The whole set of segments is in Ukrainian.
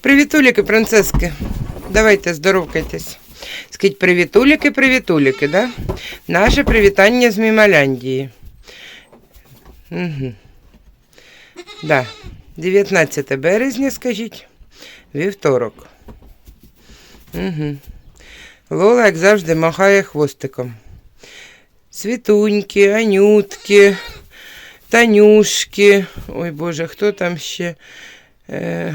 Привітуліки, принцески. Давайте здоровкайтесь. Скажіть привітуліки, привітуліки, да? Наше привітання з Мімаляндії. Угу. Да. 19 березня, скажіть. Вівторок. Угу. Лола, як завжди, махає хвостиком. Світуньки, Анютки, Танюшки. Ой Боже, хто там ще? Е...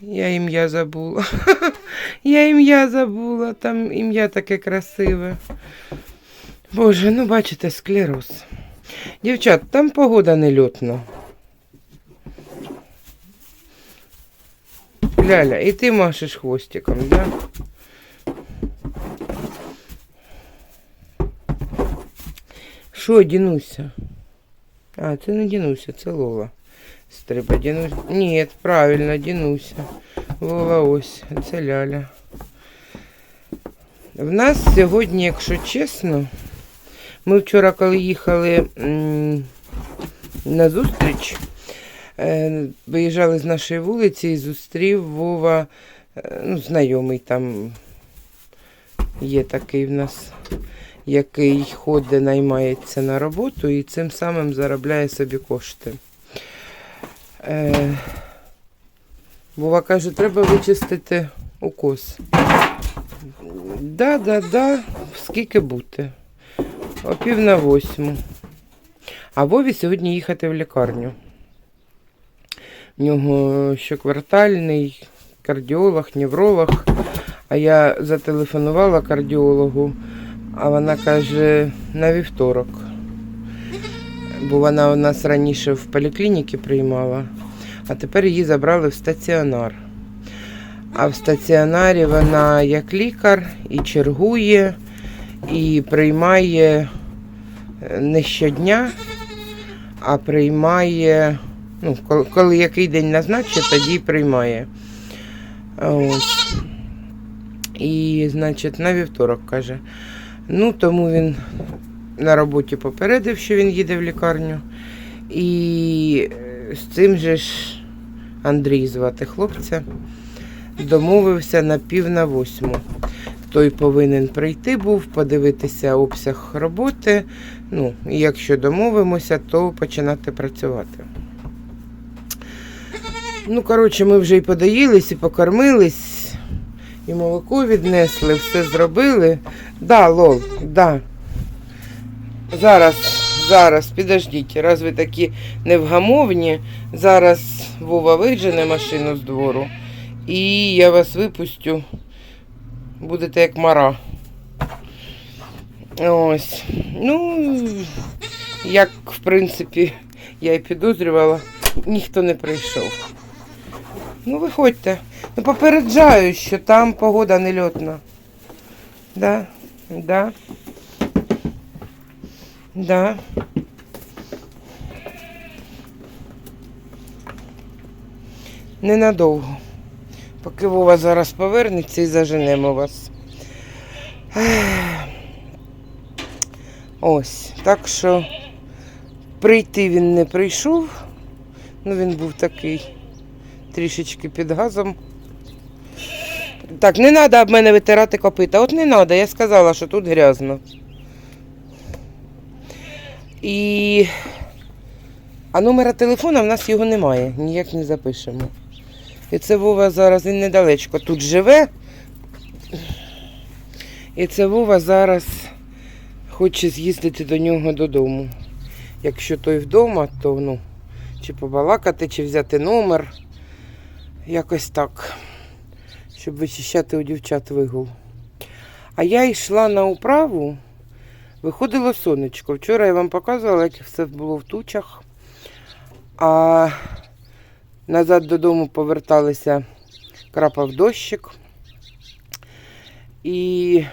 Я ім'я забула. Я ім'я забула, там ім'я таке красиве. Боже, ну бачите, склероз. Дівчат, там погода нельотна. Ляля, і ти машеш хвостиком, да? Що, Дінуся? А, це не Дінуся, це Лола. Стриба Дінуся. Ні, правильно, Дінуся. Лола ось, це Ляля. В нас сьогодні, якщо чесно, ми вчора, коли їхали м, на зустріч, е, виїжджали з нашої вулиці і зустрів Вова, е, ну, знайомий там є такий в нас, який ходить, наймається на роботу і цим самим заробляє собі кошти. Е, Вова каже, треба вичистити укос. Да, да, да, скільки бути. О пів на восьму. А Вові сьогодні їхати в лікарню. В нього щоквартальний кардіолог, невролог. А я зателефонувала кардіологу, а вона каже на вівторок. Бо вона у нас раніше в поліклініці приймала, а тепер її забрали в стаціонар. А в стаціонарі вона як лікар і чергує, і приймає е, не щодня, а приймає, ну, коли, який день назначить, тоді приймає. Ось. І, значить, на вівторок каже. Ну, тому він на роботі попередив, що він їде в лікарню. І е, з цим же ж Андрій звати хлопця домовився на пів на восьму. Той повинен прийти був, подивитися обсяг роботи. Ну, якщо домовимося, то починати працювати. Ну, коротше, ми вже і подоїлись, і покормились, і молоко віднесли, все зробили. Да, лол, да. Зараз, зараз, підождіть, раз ви такі невгамовні, зараз Вова вижене машину з двору. І я вас випустю. Будете як мара. Ось. Ну, як, в принципі, я і підозрювала, ніхто не прийшов. Ну, виходьте. Ну, попереджаю, що там погода нельотна. Да, да. Да. Ненадовго. Поки Вова зараз повернеться і заженемо вас. Ось, так що прийти він не прийшов. Ну, він був такий трішечки під газом. Так, не треба об мене витирати копита. От не треба, я сказала, що тут грязно. І... А номера телефона в нас його немає, ніяк не запишемо. І це Вова зараз, він недалечко тут живе. І це Вова зараз хоче з'їздити до нього додому. Якщо той вдома, то ну, чи побалакати, чи взяти номер. Якось так. Щоб вичищати у дівчат вигул. А я йшла на управу, виходило сонечко. Вчора я вам показувала, як все було в тучах. А Назад додому поверталися, крапав дощик. І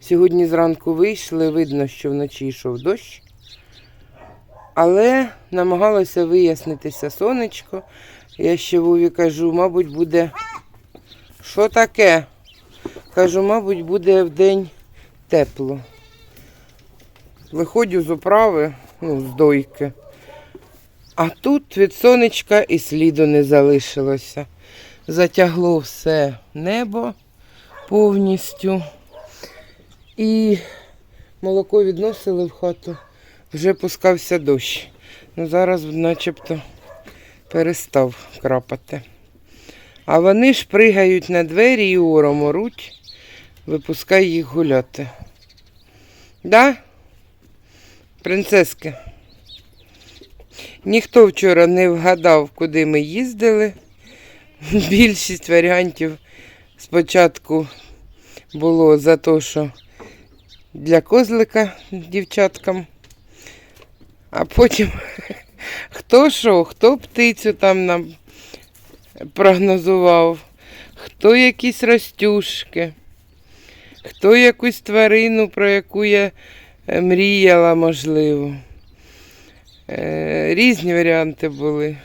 сьогодні зранку вийшли, видно, що вночі йшов дощ. Але намагалася вияснитися сонечко. Я ще Вові кажу, мабуть, буде. Що таке? Кажу, мабуть, буде в день тепло. Виходжу з управи, ну, з дойки. А тут від сонечка і сліду не залишилося. Затягло все небо повністю. І молоко відносили в хату, вже пускався дощ. Ну зараз начебто перестав крапати. А вони ж пригають на двері і ором оруть, випускай їх гуляти. Да? Принцески? Ніхто вчора не вгадав, куди ми їздили. Більшість варіантів спочатку було за те, що для козлика дівчаткам, а потім хто що, хто птицю там нам прогнозував, хто якісь ростюшки, хто якусь тварину, про яку я е, мріяла, можливо. Е, Різні варіанти були.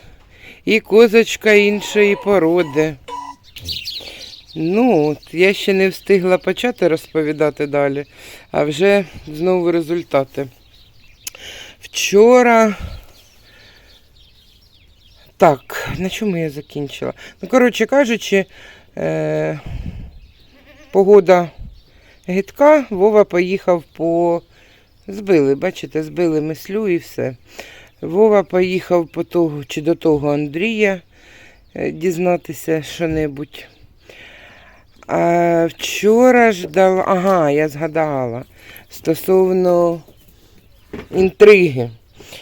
І козочка іншої породи. Ну, от, я ще не встигла почати розповідати далі, а вже знову результати. Вчора. Так, на чому я закінчила? Ну, коротше кажучи, е- погода гидка, Вова поїхав по. Збили, бачите, збили мислю і все. Вова поїхав по того чи до того Андрія е, дізнатися що-небудь. А вчора ж дала, ага, я згадала стосовно інтриги.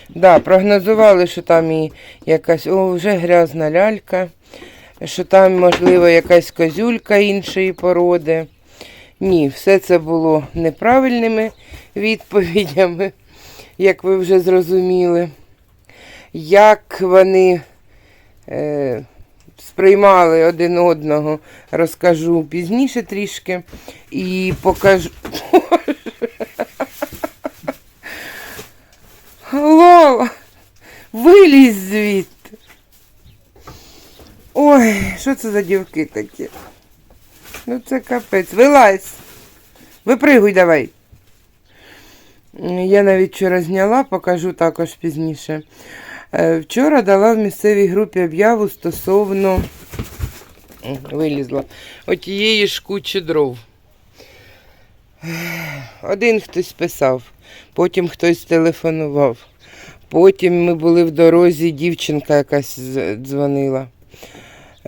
Да, прогнозували, що там і якась, о, вже грязна лялька, що там, можливо, якась козюлька іншої породи. Ні, все це було неправильними відповідями, як ви вже зрозуміли. Як вони е, сприймали один одного, розкажу пізніше трішки і покажу. Лола, вилізь звідти. Ой, що це за дівки такі? Ну це капець. Вилазь. Випригуй давай. Я навіть вчора зняла, покажу також пізніше. Е, Вчора дала в місцевій групі об'яву стосовно вилізла отієї ж кучі дров. Один хтось писав, потім хтось телефонував. Потім ми були в дорозі, дівчинка якась дзвонила.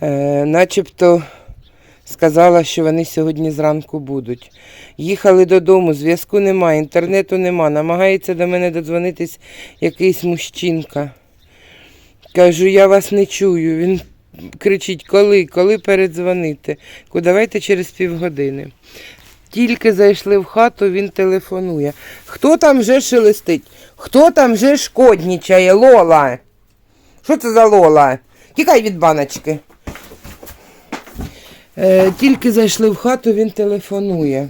Е, начебто сказала, що вони сьогодні зранку будуть. Їхали додому, зв'язку немає, інтернету нема. Намагається до мене додзвонитись якийсь мужчинка. Кажу, я вас не чую. Він кричить, коли, коли передзвонити. Давайте через півгодини. Тільки зайшли в хату, він телефонує. Хто там вже шелестить? Хто там вже шкоднічає? Лола? Що це за Лола? Тікай від баночки. Е, тільки зайшли в хату, він телефонує.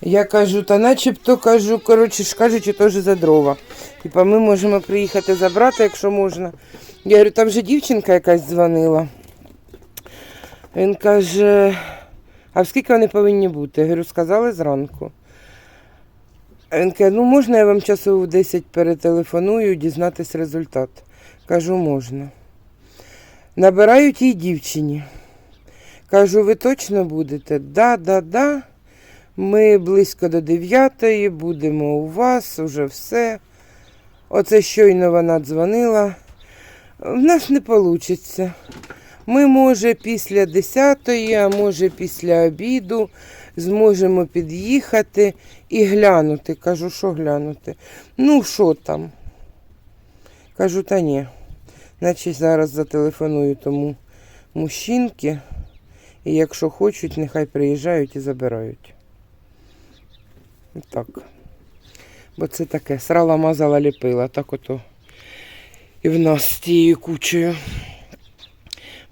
Я кажу, та начебто кажу, коротше ж кажучи, теж за дрова. Типа ми можемо приїхати забрати, якщо можна. Я говорю, там же дівчинка якась дзвонила. Він каже, а в скільки вони повинні бути? Я говорю, сказали зранку. Він каже, ну можна я вам часу в 10 перетелефоную, дізнатись результат. Кажу, можна. Набирають їй дівчині. Кажу, ви точно будете? Да, да, да. Ми близько до 9 будемо у вас, уже все. Оце щойно вона дзвонила. В нас не вийде. Ми, може, після 10, а може після обіду зможемо під'їхати і глянути. Кажу, що глянути? Ну, що там? Кажу, та ні. Значить, зараз зателефоную тому мужчинки. І якщо хочуть, нехай приїжджають і забирають. Так. Бо це таке, срала, мазала, ліпила. Так ото і в нас з тією кучею.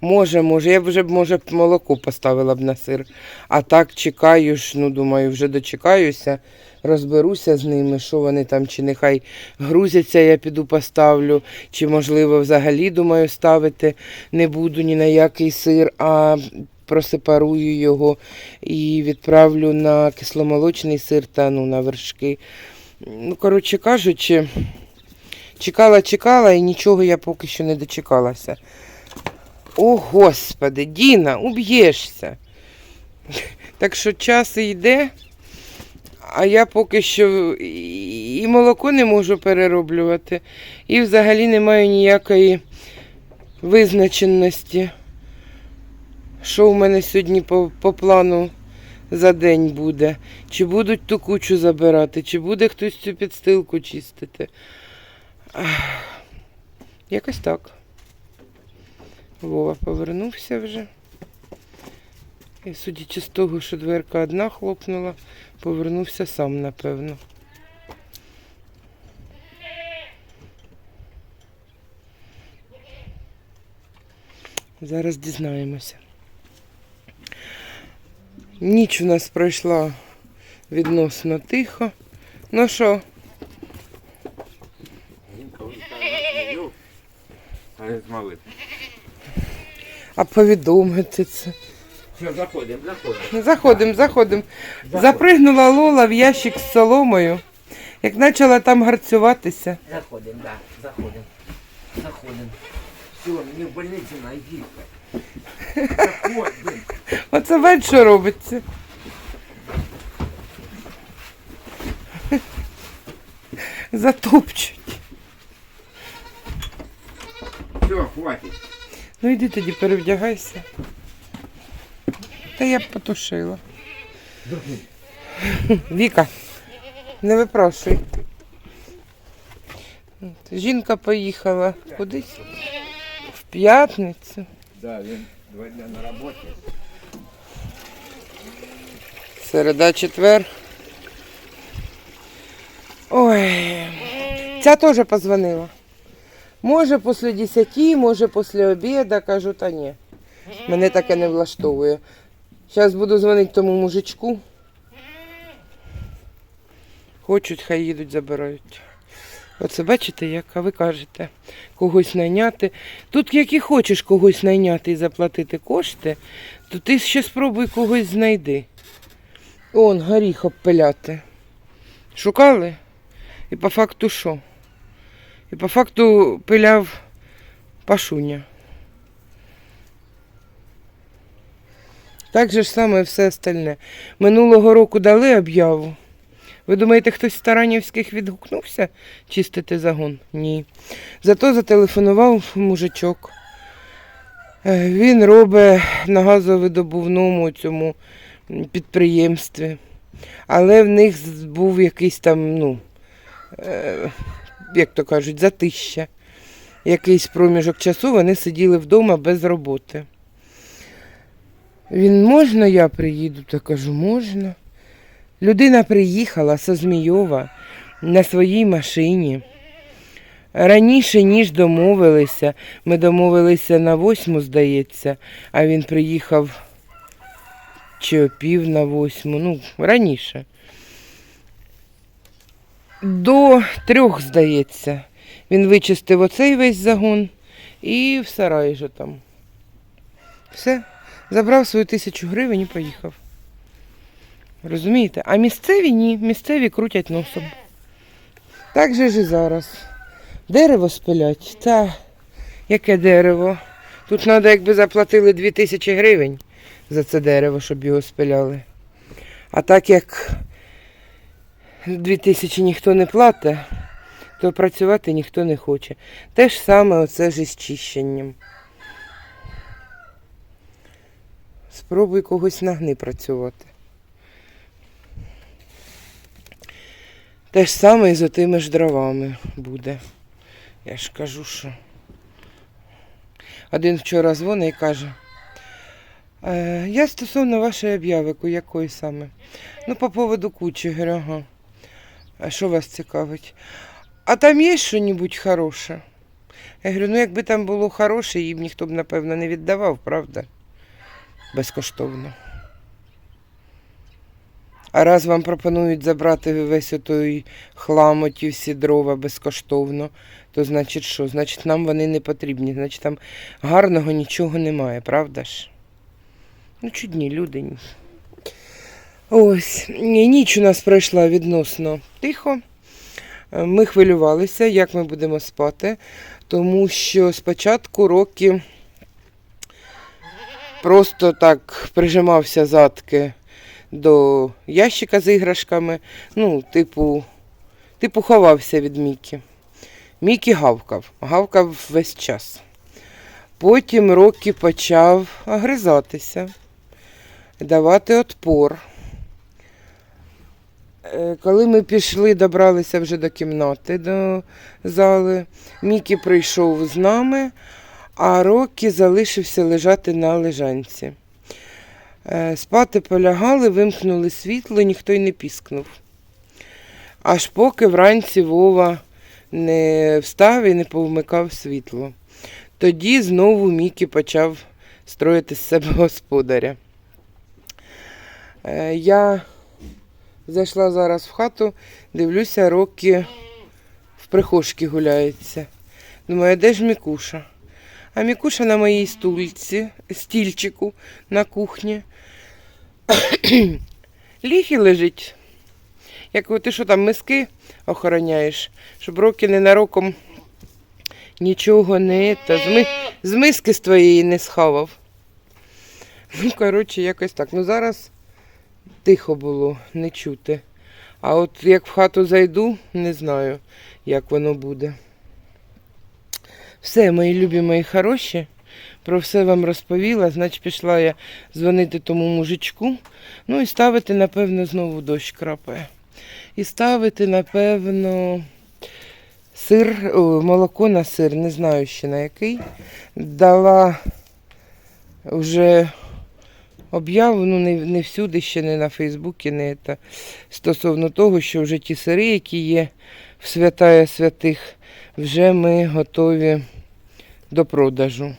Може, може. Я б вже може, молоко поставила б на сир. А так чекаю ж, ну думаю, вже дочекаюся, розберуся з ними, що вони там, чи нехай грузяться, я піду поставлю, чи можливо взагалі думаю ставити не буду ні на який сир, а просепарую його і відправлю на кисломолочний сир та ну, на вершки. Ну, коротше кажучи, чекала, чекала і нічого я поки що не дочекалася. О, Господи, Діна, уб'єшся. Так що час йде, а я поки що і молоко не можу перероблювати, і взагалі не маю ніякої визначеності, що в мене сьогодні по, по плану за день буде. Чи будуть ту кучу забирати, чи буде хтось цю підстилку чистити. Якось так. Вова повернувся вже. І судячи з того, що дверка одна хлопнула, повернувся сам, напевно. Зараз дізнаємося. Ніч у нас пройшла відносно тихо. Ну що, а повідомити це? Заходимо, заходимо. Заходимо, заходимо. Запригнула Лола в ящик з соломою. Як почала там гарцюватися. Заходимо, да, заходимо. Заходимо. Все, мені в больницю найди. Заходимо. Оце бач, що робиться. Затопчуть. Все, хватить. Ну йди тоді перевдягайся. Та я б потушила. Віка, не випрошуй. От, Жінка поїхала кудись в п'ятницю. Да, він два дня на роботі. Середа, четвер. Ой, ця теж позвонила. Може після 10, може після обіду, кажу, та ні. Мене таке не влаштовує. Зараз буду дзвонити тому мужичку. Хочуть, хай їдуть, забирають. Оце бачите, як, а ви кажете, когось найняти. Тут як і хочеш когось найняти і заплатити кошти, то ти ще спробуй когось знайди. Он горіх обпиляти. Шукали? І по факту що? І по факту пиляв пашуня. Так же ж саме все остальне. Минулого року дали об'яву. Ви думаєте, хтось з Таранівських відгукнувся чистити загон? Ні. Зато зателефонував мужичок. Е, Він робить на газовидобувному цьому підприємстві. Але в них був якийсь там, ну, е, як то кажуть, затища. Якийсь проміжок часу вони сиділи вдома без роботи. Він можна, я приїду? Та кажу, можна. Людина приїхала з Змійова на своїй машині. Раніше, ніж домовилися, ми домовилися на восьму, здається, а він приїхав чи о пів на восьму, ну, раніше. До трьох, здається. Він вичистив оцей весь загон і в сараї же там. Все. Забрав свою тисячу гривень і поїхав. Розумієте? А місцеві ні, місцеві крутять носом. Так же ж і зараз. Дерево спилять. Та яке дерево? Тут треба, якби заплатили 2 тисячі гривень за це дерево, щоб його спиляли. А так як 2 тисячі ніхто не платить, то працювати ніхто не хоче. Те ж саме оце ж із чищенням. Спробуй когось нагни працювати. Те ж саме і з отими ж дровами буде. Я ж кажу, що. Один вчора дзвонить і каже, «Е, я стосовно вашої об'явику, якої саме. Ну, по поводу кучі, говорю, ага. А що вас цікавить? А там є що-небудь хороше? Я говорю, ну якби там було хороше, їм ніхто б, напевно, не віддавав, правда? Безкоштовно. А раз вам пропонують забрати весь отой хлам, оті всі дрова безкоштовно, то значить що? Значить, нам вони не потрібні. Значить, там гарного нічого немає, правда ж? Ну, чудні люди. Ось, ніч у нас пройшла відносно тихо. Е, Ми хвилювалися, як ми будемо спати, тому що спочатку роки просто так прижимався задки до ящика з іграшками. Ну, типу, типу ховався від Мікі. Мікі гавкав, гавкав весь час. Потім Рокі почав огризатися, давати отпор. Е, Коли ми пішли, добралися вже до кімнати, до зали, Мікі прийшов з нами, а Рокі залишився лежати на лежанці. Е, Спати полягали, вимкнули світло, ніхто й не піскнув. Аж поки вранці Вова не встав і не повмикав світло. Тоді знову Мікі почав строїти з себе господаря. Е, Я зайшла зараз в хату, дивлюся, Рокі в прихожці гуляється. Думаю, де ж Мікуша? А Мікуша на моїй стульці, стільчику на кухні. Ліг лежить. Як ти що там миски охороняєш, щоб Рокі ненароком нічого не та, з, з миски з твоєї не схавав. Ну, коротше, якось так. Ну зараз тихо було, не чути. А от як в хату зайду, не знаю, як воно буде. Все, мої любі, мої хороші. Про все вам розповіла, значить пішла я дзвонити тому мужичку. Ну і ставити, напевно, знову дощ крапає. І ставити, напевно, сир, молоко на сир, не знаю ще на який. Дала вже об'яву, ну не, не всюди, ще не на Фейсбуці, не це, стосовно того, що вже ті сири, які є в святая святих, вже ми готові до продажу.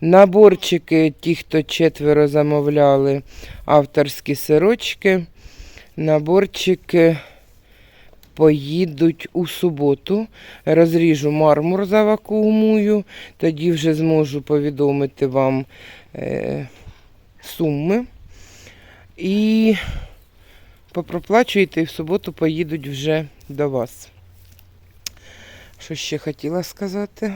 Наборчики, ті, хто четверо замовляли авторські сирочки, наборчики поїдуть у суботу. Розріжу мармур, завакуумую, тоді вже зможу повідомити вам е, суми. І попроплачуєте і в суботу поїдуть вже до вас. Що ще хотіла сказати?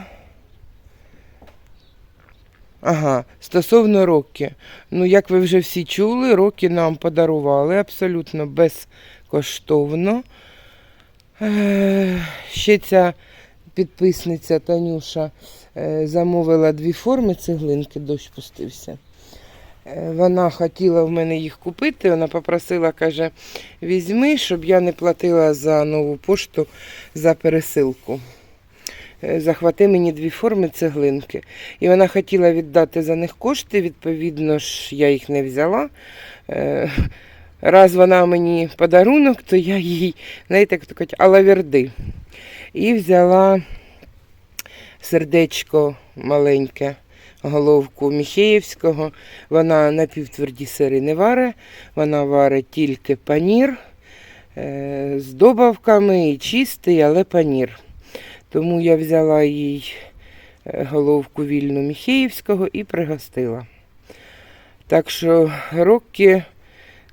Ага, стосовно роки. Ну, як ви вже всі чули, роки нам подарували абсолютно безкоштовно. Е, Ще ця підписниця Танюша е, замовила дві форми цеглинки, дощ пустився. Е, Вона хотіла в мене їх купити, вона попросила, каже, візьми, щоб я не платила за нову пошту за пересилку. Е, Захвати мені дві форми цеглинки. І вона хотіла віддати за них кошти, відповідно ж, я їх не взяла. Е, Раз вона мені подарунок, то я їй, знаєте, як то кажуть, алаверди. І взяла сердечко маленьке, головку Міхеївського. Вона напівтверді сири не варить, вона варить тільки панір е, з добавками і чистий, але панір. Тому я взяла їй е, головку вільну Міхеївського і пригостила. Так що роки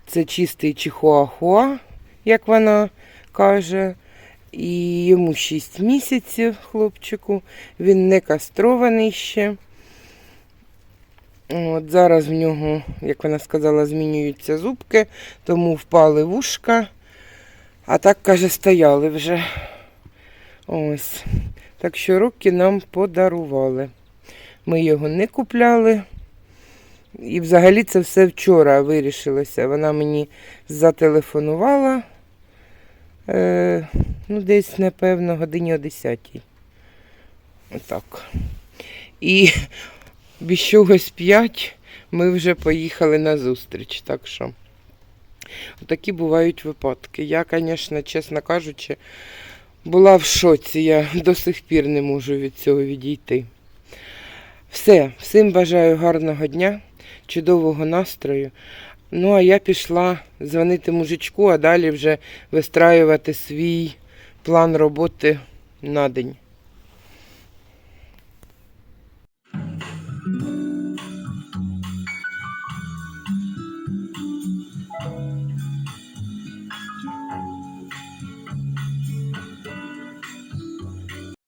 це чистий чихуахуа, як вона каже. І йому 6 місяців хлопчику. Він не кастрований ще. От Зараз в нього, як вона сказала, змінюються зубки, тому впали вушка. А так, каже, стояли вже. Ось. Так що роки нам подарували. Ми його не купляли. І взагалі це все вчора вирішилося. Вона мені зателефонувала. Е, ну, десь, напевно, годині о 10. Отак. І без чогось 5 ми вже поїхали на зустріч. Так що такі бувають випадки. Я, звісно, чесно кажучи, була в шоці. Я до сих пір не можу від цього відійти. Все, всім бажаю гарного дня, чудового настрою. Ну, а я пішла дзвонити мужичку, а далі вже вистраювати свій план роботи на день.